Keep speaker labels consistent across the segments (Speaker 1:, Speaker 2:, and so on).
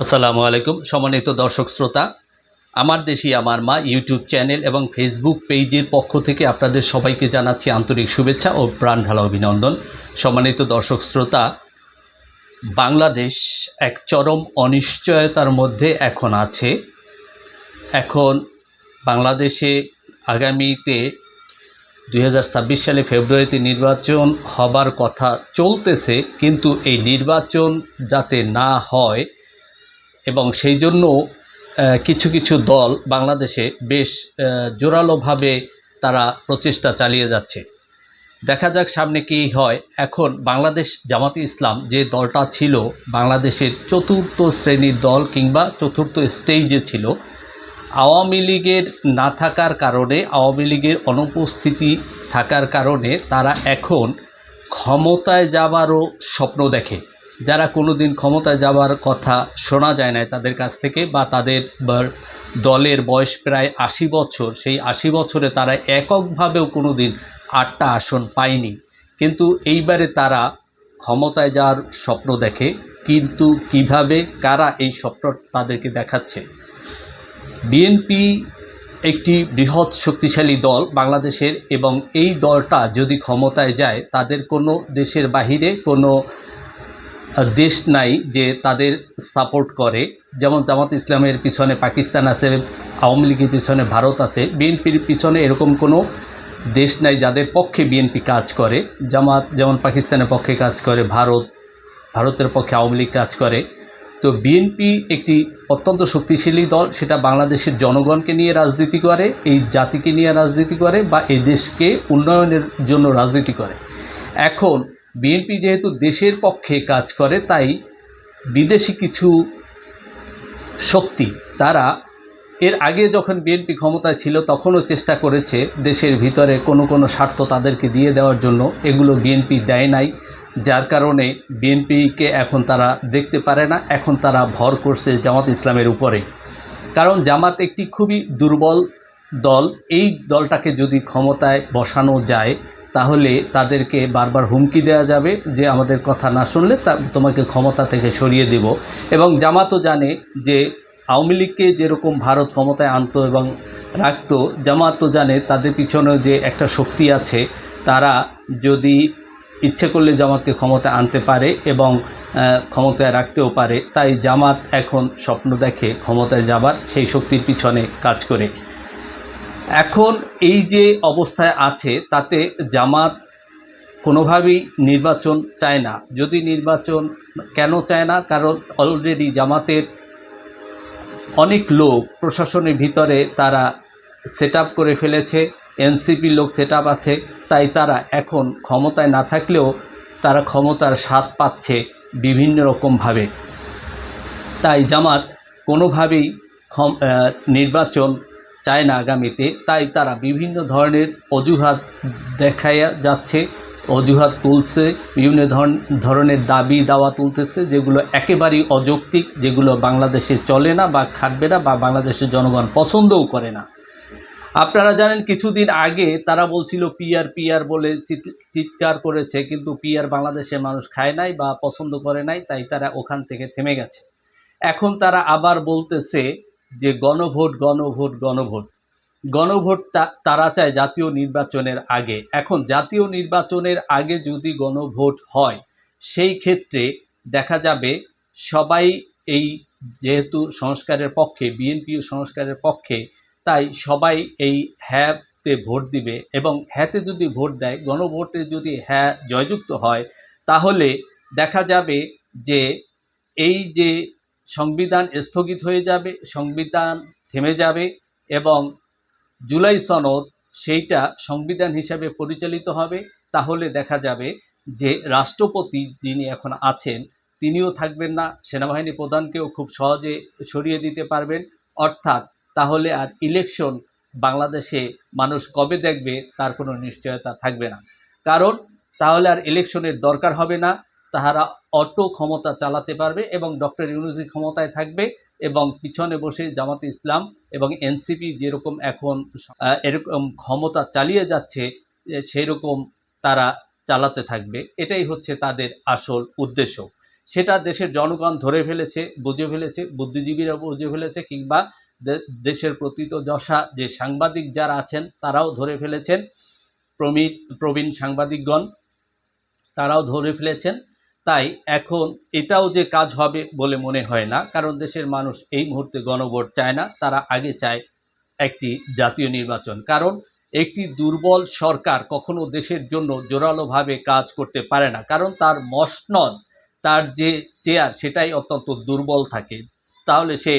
Speaker 1: আসসালামু আলাইকুম, সম্মানিত দর্শক শ্রোতা। আমার দেশি আমার মা ইউটিউব চ্যানেল এবং ফেসবুক পেজের পক্ষ থেকে আপনাদের সবাইকে জানাচ্ছি আন্তরিক শুভেচ্ছা ও প্রাণ ঢালা অভিনন্দন। সম্মানিত দর্শক শ্রোতা, বাংলাদেশ এক চরম অনিশ্চয়তার মধ্যে এখন আছে। এখন বাংলাদেশে আগামীতে দু হাজার ছাব্বিশ সালে ফেব্রুয়ারিতে নির্বাচন হবার কথা চলতেছে, কিন্তু এই নির্বাচন যাতে না হয় এবং সেই জন্য কিছু কিছু দল বাংলাদেশে বেশ জোরালোভাবে তারা প্রচেষ্টা চালিয়ে যাচ্ছে। দেখা যাক সামনে কী হয়। এখন বাংলাদেশ জামাতে ইসলাম যে দলটা ছিল, বাংলাদেশের চতুর্থ শ্রেণির দল কিংবা চতুর্থ স্টেজে ছিল, আওয়ামী লীগের না থাকার কারণে, আওয়ামী লীগের অনুপস্থিতি থাকার কারণে তারা এখন ক্ষমতায় যাবারও স্বপ্ন দেখে। যারা কোনো দিন ক্ষমতায় যাবার কথা শোনা যায় না তাদের কাছ থেকে বা তাদের দলের বয়স প্রায় আশি বছর, সেই আশি বছরে তারা এককভাবেও কোনো দিন আটটা আসন পায়নি। কিন্তু এইবারে তারা ক্ষমতায় যাওয়ার স্বপ্ন দেখে, কিন্তু কীভাবে, কারা এই স্বপ্ন তাদেরকে দেখাচ্ছে? বিএনপি একটি বৃহৎ শক্তিশালী দল বাংলাদেশের এবং এই দলটা যদি ক্ষমতায় যায়, তাদের কোনো দেশের বাহিরে কোনো দেশ নাই যে তাদের সাপোর্ট করে। যেমন জামাত ইসলামের পিছনে পাকিস্তান আছে, আওয়ামী লীগের পিছনে ভারত আছে। বিএনপির পিছনে এরকম কোনো দেশ নাই যাদের পক্ষে বিএনপি কাজ করে। জামাত যেমন পাকিস্তানের পক্ষে কাজ করে, ভারত, ভারতের পক্ষে আওয়ামী লীগ কাজ করে। তো বিএনপি একটি অত্যন্ত শক্তিশালী দল, সেটা বাংলাদেশের জনগণকে নিয়ে রাজনীতি করে, এই জাতিকে নিয়ে রাজনীতি করে বা এই দেশকে উন্নয়নের জন্য রাজনীতি করে। এখন বিএনপি যেহেতু দেশের পক্ষে কাজ করে, তাই বিদেশি কিছু শক্তি তারা এর আগে যখন বিএনপি ক্ষমতায় ছিল, তখনও চেষ্টা করেছে দেশের ভিতরে কোনো কোনো স্বার্থ তাদেরকে দিয়ে দেওয়ার জন্য। এগুলো বিএনপি দেয় নাই, যার কারণে বিএনপিকে এখন তারা দেখতে পারে না। এখন তারা ভর করছে জামাত ইসলামের উপরে। কারণ জামাত একটি খুবই দুর্বল দল। এই দলটাকে যদি ক্ষমতায় বসানো যায় তাহলে তাদেরকে বারবার হুমকি দেওয়া যাবে যে আমাদের কথা না শুনলে তোমাকে ক্ষমতা থেকে সরিয়ে দেব। এবং জামাতও জানে যে আওয়ামী লীগকে যেরকম ভারত ক্ষমতায় আনতো এবং রাখতো, জামাতও জানে তাদের পিছনে যে একটা শক্তি আছে, তারা যদি ইচ্ছে করলে জামাতকে ক্ষমতায় আনতে পারে এবং ক্ষমতায় রাখতেও পারে, তাই জামাত এখন স্বপ্ন দেখে ক্ষমতায় যাবার সেই শক্তির পিছনে কাজ করে। এখন এই যে অবস্থায় আছে, তাতে জামাত কোনোভাবেই নির্বাচন চায় না। যদি নির্বাচন কেন চায় না? কারণ অলরেডি জামাতের অনেক লোক প্রশাসনের ভিতরে তারা সেট করে ফেলেছে এনসিপির লোক সেট আছে, তাই তারা এখন ক্ষমতায় না থাকলেও তারা ক্ষমতার স্বাদ পাচ্ছে বিভিন্ন রকমভাবে তাই জামাত কোনোভাবেই নির্বাচন চায় না আগামীতে। তাই তারা বিভিন্ন ধরনের অজুহাত দেখাইয়া যাচ্ছে, অজুহাত তুলছে, বিভিন্ন ধরন- ধরনের দাবি দাওয়া তুলতেছে, যেগুলো একেবারেই অযৌক্তিক, যেগুলো বাংলাদেশে চলে না বা খাটবে না বা বাংলাদেশের জনগণ পছন্দও করে না। আপনারা জানেন, কিছুদিন আগে তারা বলছিল পিয়ার পিয়ার বলে চিৎ- চিৎকার করেছে, কিন্তু পিয়ার বাংলাদেশের মানুষ খায় নাই বা পছন্দ করে নাই, তাই তারা ওখান থেকে থেমে গেছে। এখন তারা আবার বলতেছে যে গণভোট গণভোট গণভোট। গণভোট তারা চায় জাতীয় নির্বাচনের আগে। এখন জাতীয় নির্বাচনের আগে যদি গণভোট হয়, সেই ক্ষেত্রে দেখা যাবে সবাই এই যেহেতু সংস্কারের পক্ষে বিএনপিও সংস্কারের পক্ষে, তাই সবাই এই হ্যাঁতে ভোট দিবে এবং হ্যাঁতে যদি ভোট দেয়, গণভোটে যদি হ্যাঁ জয়যুক্ত হয়, তাহলে দেখা যাবে যে এই যে সংবিধান স্থগিত হয়ে যাবে, সংবিধান থেমে যাবে এবং জুলাই সনদ সেইটা সংবিধান হিসাবে পরিচালিত হবে। তাহলে দেখা যাবে যে রাষ্ট্রপতি যিনি এখন আছেন, তিনিও থাকবেন না, সেনাবাহিনী প্রধানকেও খুব সহজে সরিয়ে দিতে পারবেন। অর্থাৎ তাহলে আর ইলেকশন বাংলাদেশে মানুষ কবে দেখবে তার কোনো নিশ্চয়তা থাকবে না। কারণ তাহলে আর ইলেকশনের দরকার হবে না। তাহারা অটো ক্ষমতা চালাতে পারবে এবং ডক্টর ইউনুসি ক্ষমতায় থাকবে এবং পিছনে বসে জামাতে ইসলাম এবং এনসিপি যেরকম এখন এরকম ক্ষমতা চালিয়ে যাচ্ছে সেই রকম তারা চালাতে থাকবে। এটাই হচ্ছে তাদের আসল উদ্দেশ্য। সেটা দেশের জনগণ ধরে ফেলেছে, বুঝে ফেলেছে, বুদ্ধিজীবীরা বুঝে ফেলেছে কিংবা দেশের প্রতীত দশা যে সাংবাদিক যারা আছেন, তারাও ধরে ফেলেছেন। প্রবীণ প্রবীণ সাংবাদিকগণ, তারাও ধরে ফেলেছেন। তাই এখন এটাও যে কাজ হবে বলে মনে হয় না, কারণ দেশের মানুষ এই মুহূর্তে গণভোট চায় না, তারা আগে চায় একটি জাতীয় নির্বাচন। কারণ একটি দুর্বল সরকার কখনো দেশের জন্য জোরালোভাবে কাজ করতে পারে না, কারণ তার মসনদ, তার যে চেয়ার সেটাই অত্যন্ত দুর্বল থাকে। তাহলে সে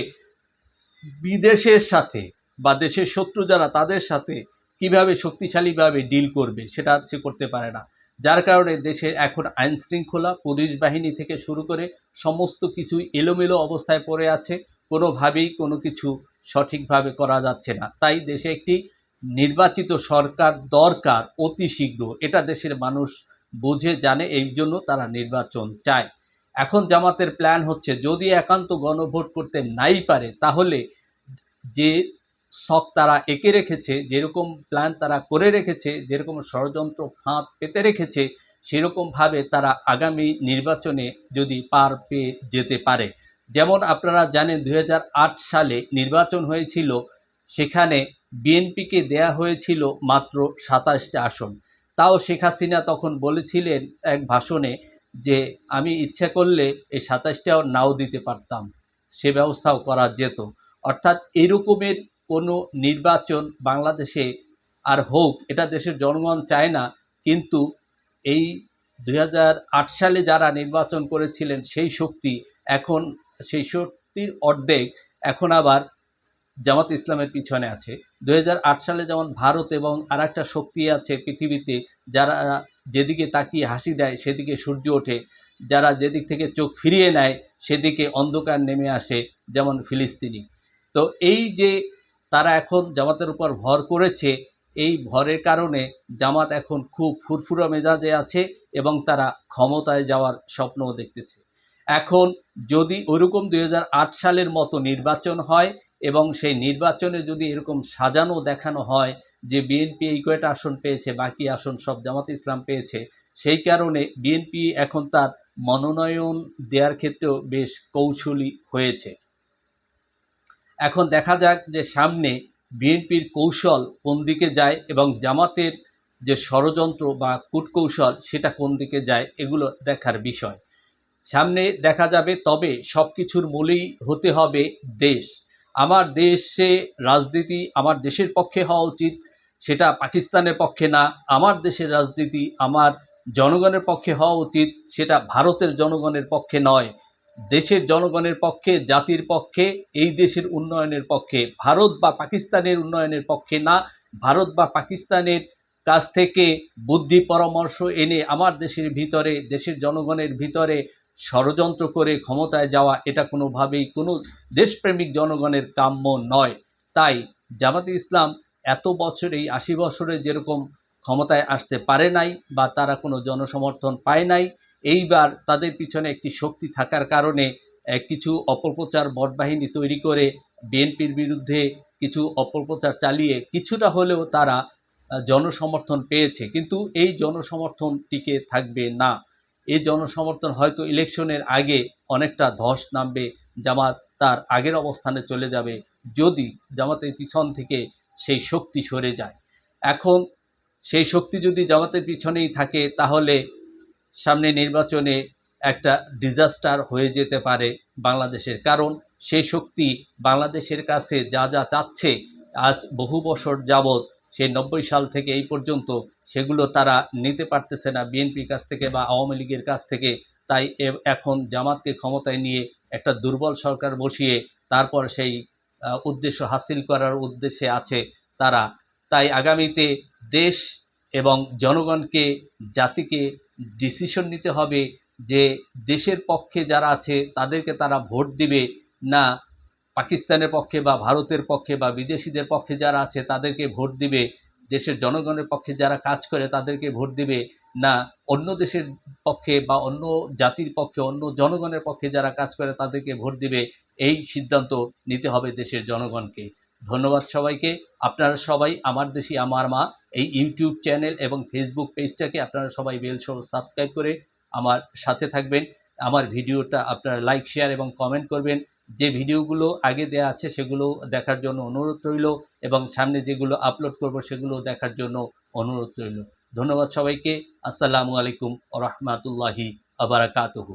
Speaker 1: বিদেশের সাথে বা দেশের শত্রু যারা তাদের সাথে কীভাবে শক্তিশালীভাবে ডিল করবে সেটা সে করতে পারে না। যার কারণে দেশে এখন আইন শৃঙ্খলা পুলিশ বাহিনী থেকে শুরু করে সমস্ত কিছুই এলোমেলো অবস্থায় পড়ে আছে। কোনোভাবেই কোনো কিছু সঠিকভাবে করা যাচ্ছে না। তাই দেশে একটি নির্বাচিত সরকার দরকার অতি শীঘ্র। এটা দেশের মানুষ বুঝে, জানে, এই জন্য তারা নির্বাচন চায়। এখন জামাতের প্ল্যান হচ্ছে, যদি একান্ত গণভোট করতে নাই পারে, তাহলে যে শখ তারা এঁকে রেখেছে, যেরকম প্ল্যান তারা করে রেখেছে, যেরকম ষড়যন্ত্র ফাঁদ পেতে রেখেছে, সেরকমভাবে তারা আগামী নির্বাচনে যদি পার পেয়ে যেতে পারে। যেমন আপনারা জানেন দু হাজার আট সালে নির্বাচন হয়েছিল, সেখানে বিএনপিকে দেয়া হয়েছিল মাত্র সাতাশটা আসন। তাও শেখ হাসিনা তখন বলেছিলেন এক ভাষণে যে, আমি ইচ্ছা করলে এই সাতাশটাও নাও দিতে পারতাম, সে ব্যবস্থাও করা যেত। অর্থাৎ এরকমের কোনো নির্বাচন বাংলাদেশে আর হোক, এটা দেশের জনগণ চায় না। কিন্তু এই দু হাজার আট সালে যারা নির্বাচন করেছিলেন, সেই শক্তি এখন, সেই শক্তির অর্ধেক এখন আবার জামাত ইসলামের পিছনে আছে। দু হাজার আট সালে যেমন ভারত এবং আর একটা শক্তি আছে পৃথিবীতে, যারা যেদিকে তাকিয়ে হাসি দেয়, সেদিকে সূর্য ওঠে। যারা যেদিক থেকে চোখ ফিরিয়ে নেয়, সেদিকে অন্ধকার নেমে আসে, যেমন ফিলিস্তিনি। তো এই যে তারা এখন জামাতের উপর ভর করেছে। এই ভরের কারণে জামাত এখন খুব ফুরফুরা মেজাজে আছে এবং তারা ক্ষমতায় যাওয়ার স্বপ্নও দেখতেছে। এখন যদি ওরকম দু হাজার আট সালের মতো নির্বাচন হয় এবং সেই নির্বাচনে যদি এরকম সাজানো দেখানো হয় যে বিএনপি এই কয়টা আসন পেয়েছে, বাকি আসন সব জামাত ইসলাম পেয়েছে, সেই কারণে বিএনপি এখন তার মনোনয়ন দেওয়ার ক্ষেত্রেও বেশ কৌশলী হয়েছে। এখন দেখা যাক যে সামনে বিএনপির কৌশল কোন দিকে যায় এবং জামাতের যে ষড়যন্ত্র বা কূটকৌশল সেটা কোন দিকে যায় এগুলো দেখার বিষয়। সামনে দেখা যাবে তবে সব কিছুর মূলেই হতে হবে দেশ। আমার দেশে রাজনীতি আমার দেশের পক্ষে হওয়া উচিত, সেটা পাকিস্তানের পক্ষে না। আমার দেশের রাজনীতি আমার জনগণের পক্ষে হওয়া উচিত, সেটা ভারতের জনগণের পক্ষে নয়। দেশের জনগণের পক্ষে, জাতির পক্ষে, এই দেশের উন্নয়নের পক্ষে, ভারত বা পাকিস্তানের উন্নয়নের পক্ষে না, ভারত বা পাকিস্তানের কাছ থেকে বুদ্ধি পরামর্শ এনে আমার দেশের ভিতরে, দেশের জনগণের ভিতরে ষড়যন্ত্র করে ক্ষমতায় যাওয়া, এটা কোনোভাবেই কোনো দেশপ্রেমিক জনগণের কাম্য নয়। তাই জামাতে ইসলাম এত বছর এই আশি বছরে যেরকম ক্ষমতায় আসতে পারে নাই বা তারা কোনো জনসমর্থন পায় নাই এইবার তাদের পিছনে একটি শক্তি থাকার কারণে কিছু অপপ্রচার বটবাহিনী তৈরি করে বিএনপির বিরুদ্ধে কিছু অপপ্রচার চালিয়ে কিছুটা হলেও তারা জনসমর্থন পেয়েছে। কিন্তু এই জনসমর্থন টিকে থাকবে না। এই জনসমর্থন হয়তো ইলেকশনের আগে অনেকটা ধস নামবে, জামাত তার আগের অবস্থানে চলে যাবে, যদি জামাতের পিছন থেকে সেই শক্তি সরে যায়। এখন সেই শক্তি যদি জামাতের পিছনেই থাকে, তাহলে সামনে নির্বাচনে একটা ডিজাস্টার হয়ে যেতে পারে বাংলাদেশের। কারণ সেই শক্তি বাংলাদেশের কাছে যা যা চাচ্ছে, আজ বহু বছর যাবৎ সেই নব্বই সাল থেকে এই পর্যন্ত সেগুলো তারা নিতে পারতেছে না বিএনপির কাছ থেকে বা আওয়ামী লীগের কাছ থেকে। তাই এখন জামাতকে ক্ষমতায় নিয়ে একটা দুর্বল সরকার বসিয়ে তারপর সেই উদ্দেশ্য হাসিল করার উদ্দেশ্যে আছে তারা। তাই আগামীতে দেশ এবং জনগণকে, জাতিকে ডিসিশন নিতে হবে যে দেশের পক্ষে যারা আছে, তাদেরকে তারা ভোট দিবে না পাকিস্তানের পক্ষে বা ভারতের পক্ষে বা বিদেশিদের পক্ষে যারা আছে, তাদেরকে ভোট দিবে। দেশের জনগণের পক্ষে যারা কাজ করে, তাদেরকে ভোট দিবে না। অন্য দেশের পক্ষে বা অন্য জাতির পক্ষে, অন্য জনগণের পক্ষে যারা কাজ করে, তাদেরকে ভোট দিবে। এই সিদ্ধান্ত নিতে হবে দেশের জনগণকে। ধন্যবাদ সবাইকে। আপনারা সবাই আমার দেশি, আমার মা, এই ইউটিউব চ্যানেল এবং ফেসবুক পেজটাকে আপনারা সবাই বেল সহ সাবস্ক্রাইব করে আমার সাথে থাকবেন। আমার ভিডিওটা আপনারা লাইক, শেয়ার এবং কমেন্ট করবেন। যে ভিডিওগুলো আগে দেয়া আছে সেগুলো দেখার জন্য অনুরোধ রইল এবং সামনে যেগুলো আপলোড করব সেগুলো দেখার জন্য অনুরোধ রইল। ধন্যবাদ সবাইকে। আসসালামু আলাইকুম রহমাতুল্লাহি আবারাকাতুহু